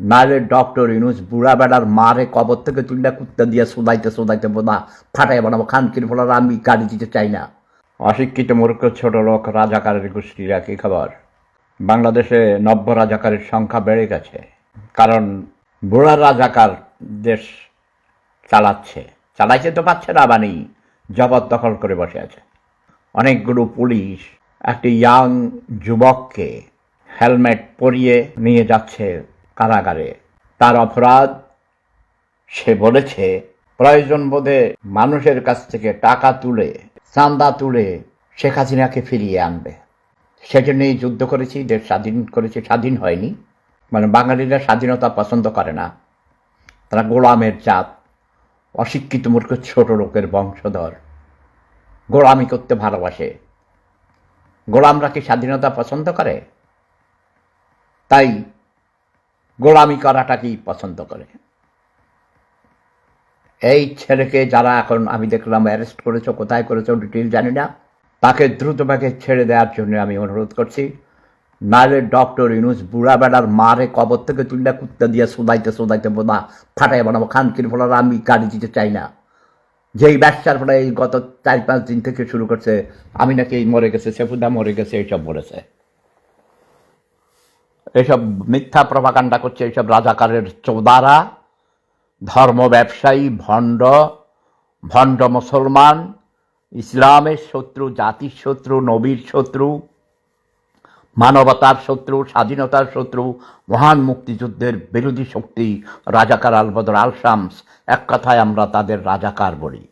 নাহলে ডক্টর ইনুস বুড়া বেড়ার মারে কবর থেকে তুললে কুত্তা দিয়ে সোদাইতে সোদাইতে বোধা ফাটাই বানাবো। খানকির ফলার আমি গাড়ি দিতে চাই না। অশিক্ষিত মূর্খ ছোট লোক রাজাকারের গোষ্ঠীরা কি খবর? বাংলাদেশে নব্য রাজাকারের সংখ্যা বেড়ে গেছে। কারণ বুড়া রাজাকার দেশ চালাচ্ছে। চালাইতে তো পাচ্ছে না বানি জবরদখল করে বসে আছে। অনেকগুলো পুলিশ একটি ইয়াং যুবককে হেলমেট পরিয়ে নিয়ে যাচ্ছে কারাগারে। তার অপরাধ, সে বলেছে, প্রয়োজন বোধে মানুষের কাছ থেকে টাকা তুলে চান্দা তুলে শেখ হাসিনাকে ফিরিয়ে আনবে। সেজন্যই যুদ্ধ করেছি, দেশ স্বাধীন করেছি, স্বাধীন হয়নি। মানে বাঙালিরা স্বাধীনতা পছন্দ করে না। তারা গোলামের জাত, অশিক্ষিত মূর্খ ছোট লোকের বংশধর। গোলামি করতে ভালোবাসে। গোলামরা কি স্বাধীনতা পছন্দ করে? তাই গোলামি করাটাকেই পছন্দ করে। এই ছেলেকে যারা এখন আমি দেখলাম অ্যারেস্ট করেছ, কোথায় করেছ ডিটেল জানি না। তাকে দ্রুতভাবে ছেড়ে দেওয়ার জন্য আমি অনুরোধ করছি। নাহলে ডক্টর ইনুস বুড়া বেড়ার মারে কবর থেকে তুললে কুত্তা দিয়ে সোদাইতে সোদাইতে বোধা ফাটাই বানাবো, খানকির ফলার আমি গাড়ি দিতে চাই না। যেই ব্যবসার ফলে এই গত চার পাঁচ দিন থেকে শুরু করছে, আমি নাকি এই মরে গেছে, সেফুদা মরে গেছে, এইসব বলেছে এইসব মিথ্যা প্রভাকাণ্ডা করছে এইসব রাজাকারের চৌদারা, ধর্ম ব্যবসায়ী, ভণ্ড ভণ্ড মুসলমান, ইসলামের শত্রু, জাতির শত্রু, নবীর শত্রু, মানবতার শত্রু, স্বাধীনতার শত্রু, মহান মুক্তিযুদ্ধের বিরোধী শক্তি, রাজাকার আলবদর আল শামস এক কথায় আমরা তাদের রাজাকার বলি।